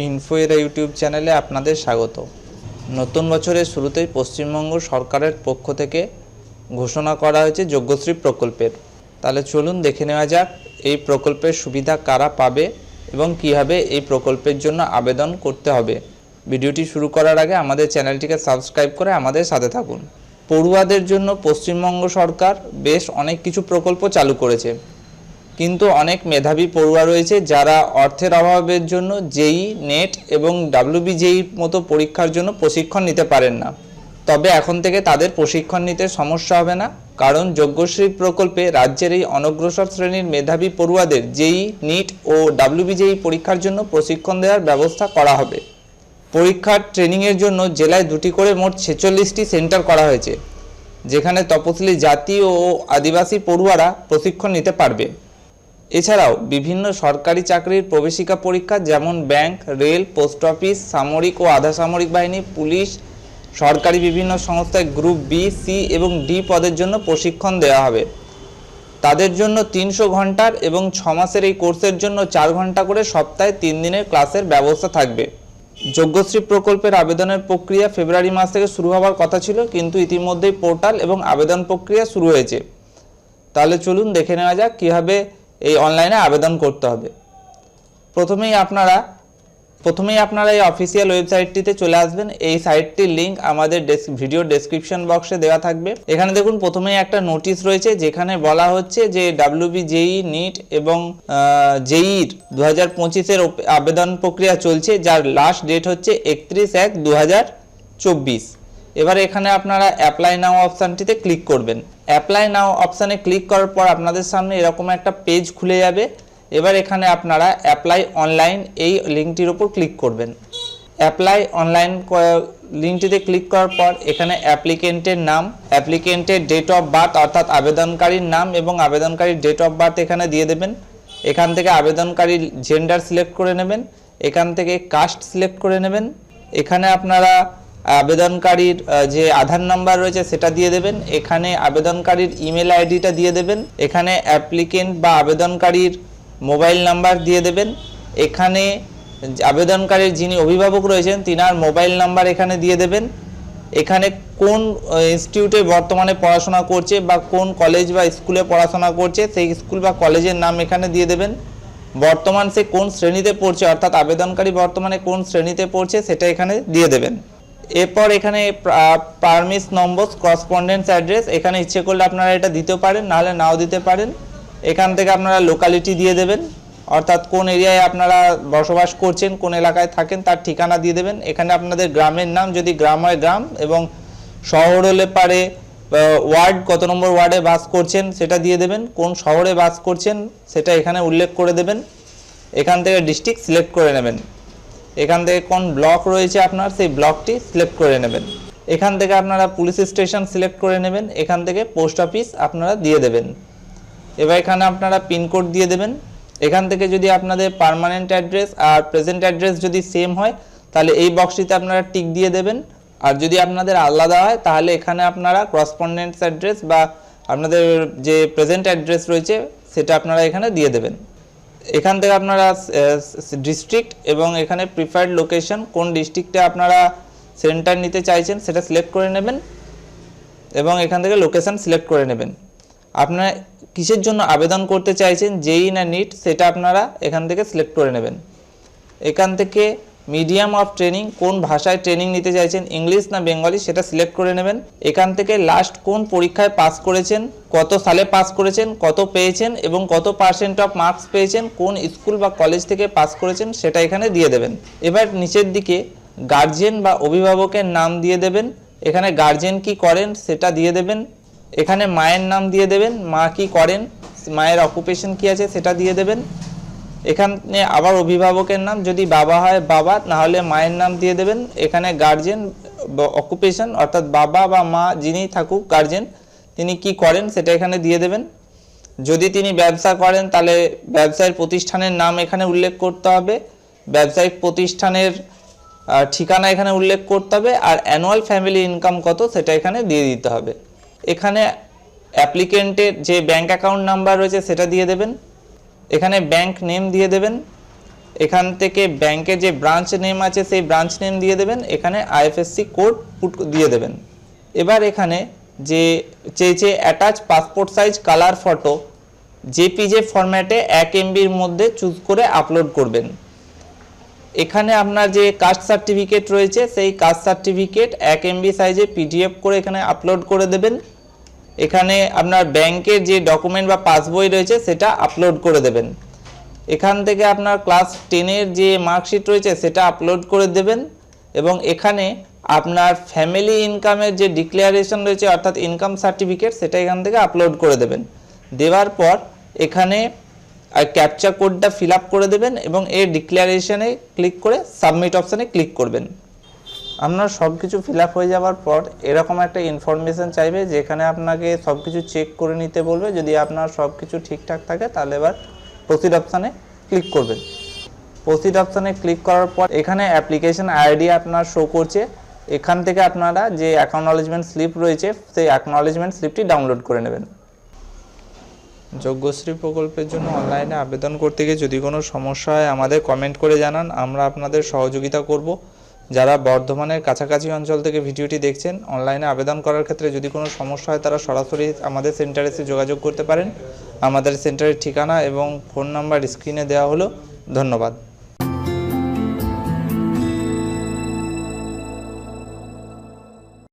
Info এরা YouTube চ্যানেলে আপনাদের স্বাগত। নতুন বছরের শুরুতেই পশ্চিমবঙ্গ সরকারের পক্ষ থেকে ঘোষণা করা হয়েছে যোগ্যশ্রী প্রকল্পের। তাহলে চলুন দেখে নেওয়া যাক, এই প্রকল্পের সুবিধা কারা পাবে এবং কীভাবে এই প্রকল্পের জন্য আবেদন করতে হবে। ভিডিওটি শুরু করার আগে আমাদের চ্যানেলটিকে সাবস্ক্রাইব করে আমাদের সাথে থাকুন। পড়ুয়াদের জন্য পশ্চিমবঙ্গ সরকার বেশ অনেক কিছু প্রকল্প চালু করেছে। কিন্তু অনেক মেধাবী পড়ুয়া রয়েছে যারা অর্থের অভাবের জন্য জেই, নেট এবং ডাব্লিউবিজেই মতো পরীক্ষার জন্য প্রশিক্ষণ নিতে পারেন না। তবে এখন থেকে তাদের প্রশিক্ষণ নিতে সমস্যা হবে না, কারণ যজ্ঞশ্রী প্রকল্পে রাজ্যের এই অনগ্রসর শ্রেণির মেধাবী পড়ুয়াদের জেই, নিট ও ডাব্লিউবিজেই পরীক্ষার জন্য প্রশিক্ষণ দেওয়ার ব্যবস্থা করা হবে। পরীক্ষার ট্রেনিংয়ের জন্য জেলায় দুটি করে মোট ছেচল্লিশটি সেন্টার করা হয়েছে, যেখানে তপশিলি জাতি ও আদিবাসী পড়ুয়ারা প্রশিক্ষণ নিতে পারবে। এছাড়াও বিভিন্ন সরকারি চাকরির প্রবেশিকা পরীক্ষা, যেমন ব্যাংক, রেল, পোস্ট অফিস, সামরিক ও আধা সামরিক বাহিনী, পুলিশ, সরকারি বিভিন্ন সংস্থায় গ্রুপ বি, সি এবং ডি পদের জন্য প্রশিক্ষণ দেওয়া হবে। তাদের জন্য তিনশো ঘণ্টার এবং ছ মাসের এই কোর্সের জন্য চার ঘণ্টা করে সপ্তাহে তিন দিনের ক্লাসের ব্যবস্থা থাকবে। যোগ্যশ্রী প্রকল্পের আবেদনের প্রক্রিয়া ফেব্রুয়ারি মাস থেকে শুরু হওয়ার কথা ছিল, কিন্তু ইতিমধ্যেই পোর্টাল এবং আবেদন প্রক্রিয়া শুরু হয়েছে। তাহলে চলুন দেখে নেওয়া যাক কীভাবে এই অনলাইনে আবেদন করতে হবে। প্রথমেই আপনারা প্রথমেই আপনারা এই অফিসিয়াল ওয়েবসাইটটিতে চলে আসবেন। এই সাইটটির লিংক আমাদের ভিডিও ডেসক্রিপশন বক্সে দেওয়া থাকবে। এখানে দেখুন, প্রথমেই একটা নোটিশ রয়েছে, যেখানে বলা হচ্ছে যে ডাব্লিউবি জেই নিট এবং জেইর দু হাজার পঁচিশের আবেদন প্রক্রিয়া চলছে, যার লাস্ট ডেট হচ্ছে একত্রিশ এক দু হাজার চব্বিশ। এবার এখানে আপনারা অ্যাপ্লাই নাও অপশানটিতে ক্লিক করবেন। অ্যাপ্লাই নাও অপশানে ক্লিক করার পর আপনাদের সামনে এরকম একটা পেজ খুলে যাবে। এবার এখানে আপনারা অ্যাপ্লাই অনলাইন এই লিঙ্কটির উপর ক্লিক করবেন। অ্যাপ্লাই অনলাইন লিঙ্কটিতে ক্লিক করার পর এখানে অ্যাপ্লিকেন্টের নাম অ্যাপ্লিকেন্টের ডেট অফ বার্থ অর্থাৎ আবেদনকারীর নাম এবং আবেদনকারীর ডেট অফ বার্থ এখানে দিয়ে দেবেন। এখান থেকে আবেদনকারীর জেন্ডার সিলেক্ট করে নেবেন। এখান থেকে কাস্ট সিলেক্ট করে নেবেন। এখানে আপনারা আবেদনকারীর যে আধার নাম্বার রয়েছে সেটা দিয়ে দেবেন। এখানে আবেদনকারীর ইমেল আইডিটা দিয়ে দেবেন। এখানে অ্যাপ্লিকেন্ট বা আবেদনকারীর মোবাইল নাম্বার দিয়ে দেবেন। এখানে আবেদনকারীর যিনি অভিভাবক রয়েছেন, তিনার মোবাইল নাম্বার এখানে দিয়ে দেবেন। এখানে কোন ইনস্টিটিউটে বর্তমানে পড়াশোনা করছে বা কোন কলেজ বা স্কুলে পড়াশোনা করছে, সেই স্কুল বা কলেজের নাম এখানে দিয়ে দেবেন। বর্তমান সে কোন শ্রেণীতে পড়ছে, অর্থাৎ আবেদনকারী বর্তমানে কোন শ্রেণীতে পড়ছে, সেটা এখানে দিয়ে দেবেন। এরপর এখানে পারমিস নম্বর করসপন্ডেন্স অ্যাড্রেস এখানে ইচ্ছে করলে আপনারা এটা দিতে পারেন, নাহলে নাও দিতে পারেন। এখান থেকে আপনারা লোকালিটি দিয়ে দেবেন, অর্থাৎ কোন এরিয়ায় আপনারা বসবাস করছেন, কোন এলাকায় থাকেন, তার ঠিকানা দিয়ে দেবেন। এখানে আপনাদের গ্রামের নাম, যদি গ্রাম হয় গ্রাম, এবং শহর হলে পারে ওয়ার্ড কত নম্বর ওয়ার্ডে বাস করছেন, সেটা দিয়ে দেবেন। কোন শহরে বাস করছেন, সেটা এখানে উল্লেখ করে দেবেন। এখান থেকে ডিস্ট্রিক্ট সিলেক্ট করে নেবেন। এখান থেকে কোন ব্লক রয়েছে আপনার, সেই ব্লকটি সিলেক্ট করে নেবেন। এখান থেকে আপনারা পুলিশ স্টেশন সিলেক্ট করে নেবেন, এখান থেকে পোস্ট অফিস আপনারা দিয়ে দেবেন। এবার এখানে আপনারা পিনকোড দিয়ে দেবেন। এখান থেকে যদি আপনাদের পার্মানেন্ট অ্যাড্রেস আর প্রেজেন্ট অ্যাড্রেস যদি সেম হয়, তাহলে এই বক্সটিতে আপনারা টিক দিয়ে দেবেন। আর যদি আপনাদের আলাদা হয়, তাহলে এখানে আপনারা করসপন্ডেন্স অ্যাড্রেস বা আপনাদের যে প্রেজেন্ট অ্যাড্রেস রয়েছে, সেটা আপনারা এখানে দিয়ে দেবেন। এখান থেকে আপনারা ডিস্ট্রিক্ট এবং এখানে প্রিফার্ড লোকেশন কোন ডিস্ট্রিক্টে আপনারা সেন্টার নিতে চাইছেন সেটা সিলেক্ট করে নেবেন এবং এখান থেকে লোকেশন সিলেক্ট করে নেবেন। আপনারা কিসের জন্য আবেদন করতে চাইছেন, যেই না নিট সেটা আপনারা এখান থেকে সিলেক্ট করে নেবেন। এখান থেকে মিডিয়াম অফ ট্রেনিং, কোন ভাষায় ট্রেনিং নিতে চাইছেন, ইংলিশ না বেঙ্গলি, সেটা সিলেক্ট করে নেবেন। এখান থেকে লাস্ট কোন পরীক্ষায় পাস করেছেন, কত সালে পাস করেছেন, কত পেয়েছেন এবং কত পার্সেন্ট অফ মার্কস পেয়েছেন, কোন স্কুল বা কলেজ থেকে পাস করেছেন, সেটা এখানে দিয়ে দেবেন। এবার নিচের দিকে গার্জিয়ান বা অভিভাবকের নাম দিয়ে দেবেন। এখানে গার্জিয়ান কি করেন, সেটা দিয়ে দেবেন। এখানে মায়ের নাম দিয়ে দেবেন, মা কি করেন, মায়ের অকুপেশন কি আছে, সেটা দিয়ে দেবেন। এখানে আবার অভিভাবকের নাম, যদি বাবা হয় বাবা না হলে মায়ের নাম দিয়ে দেবেন। এখানে গার্জেন অকুপেশন অর্থাৎ বাবা বা মা যিনি থাকুক গার্জেন তিনি কি করেন সেটা এখানে দিয়ে দেবেন। যদি তিনি ব্যবসা করেন, তাহলে ব্যবসায়ের প্রতিষ্ঠানের নাম এখানে উল্লেখ করতে হবে। ব্যবসায়িক প্রতিষ্ঠানের ঠিকানা এখানে উল্লেখ করতে হবে। আর অ্যানুয়াল ফ্যামিলি ইনকাম কত, সেটা এখানে দিয়ে দিতে হবে। এখানে অ্যাপ্লিকেন্টের যে ব্যাংক অ্যাকাউন্ট নাম্বার রয়েছে, সেটা দিয়ে দেবেন। এখানে ব্যাংক নেম দিয়ে দেবেন। এখান থেকে ব্যাংকের যে ব্রাঞ্চ নেম আছে, সেই ব্রাঞ্চ নেম দিয়ে দেবেন। এখানে আইএফএসসি কোড পুট দিয়ে দেবেন। এবার এখানে যে চেয়েছে attach passport size colour photo JPG ফরম্যাটে এক এমবির মধ্যে চুজ করে আপলোড করবেন। এখানে আপনার যে কাস্ট সার্টিফিকেট রয়েছে, সেই কাস্ট সার্টিফিকেট এক এমবি সাইজে পিডিএফ করে এখানে আপলোড করে দেবেন। এখানে আপনার ব্যাংকের যে ডকুমেন্ট বা পাসবই রয়েছে, সেটা আপলোড করে দেবেন। এখান থেকে আপনার ক্লাস টেনের যে মার্কশিট রয়েছে, সেটা আপলোড করে দেবেন এবং এখানে আপনার ফ্যামিলি ইনকামের যে ডিক্লারেশন রয়েছে, অর্থাৎ ইনকাম সার্টিফিকেট সেটা এখান থেকে আপলোড করে দেবেন। দেওয়ার পর এখানে ক্যাপচার কোডটা ফিল করে দেবেন এবং এর ডিক্লারেশনে ক্লিক করে সাবমিট অপশানে ক্লিক করবেন। আপনার সব কিছু ফিল হয়ে যাওয়ার পর এরকম একটা ইনফরমেশন চাইবে যেখানে আপনাকে সব কিছু চেক করে নিতে বলবে। যদি আপনার সব কিছু ঠিকঠাক থাকে তাহলে এবার প্রসিড অপশানে ক্লিক করবেন। প্রসিড অপশানে ক্লিক করার পর এখানে অ্যাপ্লিকেশন আইডি আপনার শো করছে। এখান থেকে আপনারা যে অ্যাকনোলেজমেন্ট স্লিপ রয়েছে, সেই অ্যাকনোলেজমেন্ট স্লিপটি ডাউনলোড করে নেবেন। যজ্ঞশ্রী প্রকল্পের জন্য অনলাইনে আবেদন করতে গিয়ে যদি কোনো সমস্যা হয় আমাদের কমেন্ট করে জানান, আমরা আপনাদের সহযোগিতা করব। যারা বর্ধমানের কাছাকাছি অঞ্চল থেকে ভিডিওটি দেখছেন অনলাইনে আবেদন করার ক্ষেত্রে যদি কোনো সমস্যা হয়, তারা সরাসরি আমাদের সেন্টারে এসে যোগাযোগ করতে পারেন। আমাদের সেন্টারের ঠিকানা এবং ফোন নাম্বার স্ক্রিনে দেওয়া হলো। ধন্যবাদ।